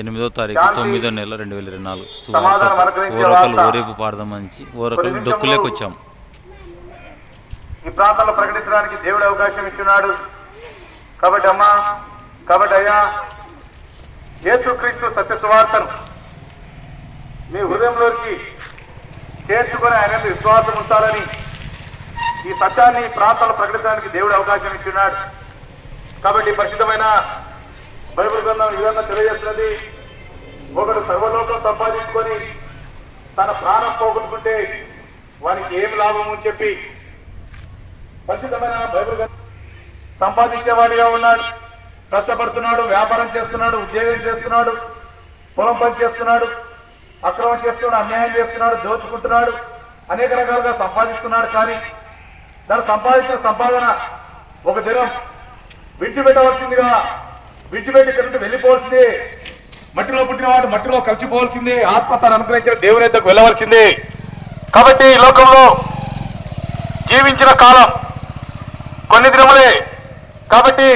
ఎనిమిదో తారీఖు తొమ్మిదో నెల రెండు వేల ఇరవై నాలుగు. ఓరకలు. ఓరేపు పాడదామని ఓరకలు డొక్కులేకి వచ్చాం ఈ ప్రాంతంలో ప్రకటించడానికి దేవుడు అవకాశం ఇచ్చున్నాడు. కాబట్టి అమ్మా కాబట్టి అయ్యా యేసుక్రీస్తు సత్య సువార్తను మీ హృదయంలోకి చేర్చుకొని ఆయన విశ్వాసం ఉంచాలని ఈ సత్యాన్ని ఈ ప్రాంతంలో ప్రకటించడానికి దేవుడు అవకాశం ఇచ్చున్నాడు. కాబట్టి పరిశుద్ధమైన బైబిల్ గ్రంథం ఈ విధంగా తెలియజేస్తున్నది. ఒకడు సర్వలోకం సంపాదించుకొని తన ప్రాణం పోగొట్టుకుంటే వానికి ఏం లాభం అని చెప్పి పరిశుద్ధమైన బైబిల్ గ్రంథం సంపాదించేవాడిగా ఉన్నాడు. కష్టపడుతున్నాడు వ్యాపారం చేస్తున్నాడు ఉద్యోగం చేస్తున్నాడు పొలం పని చేస్తున్నాడు అక్రమం చేస్తున్నాడు అన్యాయం చేస్తున్నాడు దోచుకుంటున్నాడు అనేక రకాలుగా సంపాదిస్తున్నాడు. కానీ తను సంపాదించిన సంపాదన ఒక దినం విడిచిపెట్టవలసిందిగా విడిచిపెట్టి ఇక్కడ నుండి వెళ్ళిపోవాల్సిందే. మట్టిలో పుట్టిన వాడు మట్టిలో కలిసిపోవాల్సిందే. ఆత్మ తను అనుగ్రహించిన దేవుని ఎద్దకు వెళ్ళవలసిందే. కాబట్టి ఈ లోకంలో జీవించిన కాలం కొన్ని దినములే. కాబట్టి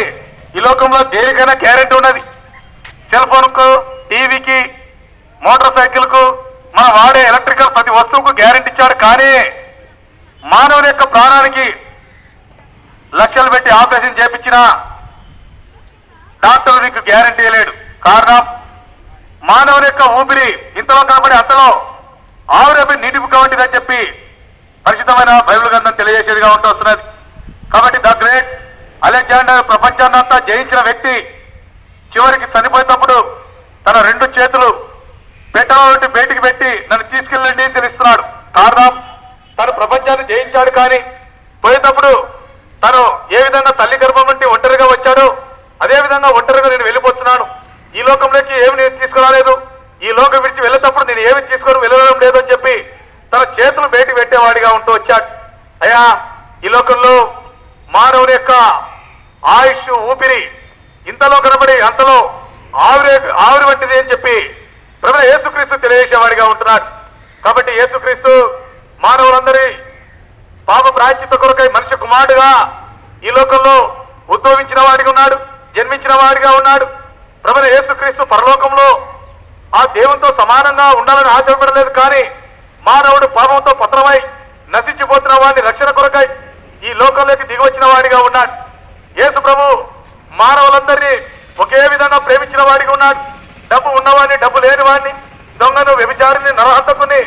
ఈ లోకంలో దేనికైనా గ్యారెంటీ ఉన్నది. సెల్ ఫోన్కు టీవీకి మోటార్ సైకిల్కు మనం వాడే ఎలక్ట్రికల్ ప్రతి వస్తువుకు గ్యారెంటీ ఇచ్చాడు. కానీ మానవుని యొక్క ప్రాణానికి లక్షలు పెట్టి ఆపరేషన్ చేపించిన డాక్టర్ నీకు గ్యారంటీ లేడు కారణం మానవుని యొక్క ఊపిరి ఇంతలో కాబట్టి అంతలో ఆవిరపై నీటి కాబట్టిదని చెప్పి పరిశుద్ధమైన బైబిల్ గ్రంథం తెలియజేసేదిగా ఉంటూ వస్తున్నది. కాబట్టి ద గ్రేట్ అలెగ్జాండర్ ప్రపంచాన్నంతా జయించిన వ్యక్తి చివరికి చనిపోయేటప్పుడు తన రెండు చేతులు పెట్టెల బయటికి పెట్టి నన్ను తీసుకెళ్ళండి అని తెలుస్తున్నాడు. కారణం తను ప్రపంచాన్ని జయించాడు కానీ పోయేటప్పుడు తను ఏ విధంగా తల్లి గర్భం నుండి ఒంటరిగా వచ్చాడో అదే విధంగా ఒంటరిగా నేను వెళ్ళిపోతున్నాను. ఈ లోకంలోకి ఏమి నేను తీసుకురాలేదు. ఈ లోకం విడిచి వెళ్ళేటప్పుడు నేను ఏమి తీసుకొని వెళ్ళడం లేదు అని చెప్పి తన చేతులు బయటికి పెట్టేవాడిగా ఉంటూ వచ్చాడు. అయ్యా ఈ లోకంలో మానవుని యొక్క ఆయుష్ ఊపిరి ఇంతలో కనబడి అంతలో ఆవిరి ఆవిరి వంటిది అని చెప్పి ప్రభు యేసుక్రీస్తు తెలియజేసేవాడిగా ఉంటున్నాడు. కాబట్టి యేసుక్రీస్తు మానవులందరి పాప ప్రాచిత కొరకై మనిషి కుమారుడుగా ఈ లోకంలో ఉద్భవించిన వాడిగా ఉన్నాడు. జన్మించిన వాడిగా ఉన్నాడు. ప్రభుని యేసుక్రీస్తు పరలోకంలో ఆ దేవునితో సమానంగా ఉండాలని ఆశపడలేదు కానీ మానవుడు పాపంతో పత్రమై నశించిపోతున్న వాడిని రక్షణ కొరకై ఈ లోకంలోకి దిగివచ్చిన వాడిగా ఉన్నాడు. యేసు ప్రభు మానవులందరినీ ఒకే విధంగా ప్రేమించిన వాడిగా ఉన్నాడు. డబ్బు ఉన్నవాడిని డబ్బు లేని వాడిని దొంగను వ్యభిచారిని నరహంతకుని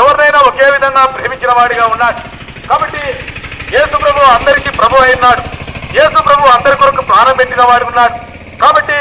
ఎవరినైనా ఒకే విధంగా ప్రేమించిన వాడిగా ఉన్నాడు. కాబట్టి యేసు ప్రభు అందరికీ ప్రభు అయినాడు. యేసు ప్రభు అందరి కొరకు ప్రాణం పెట్టిన వాడు ఉన్నాడు. కాబట్టి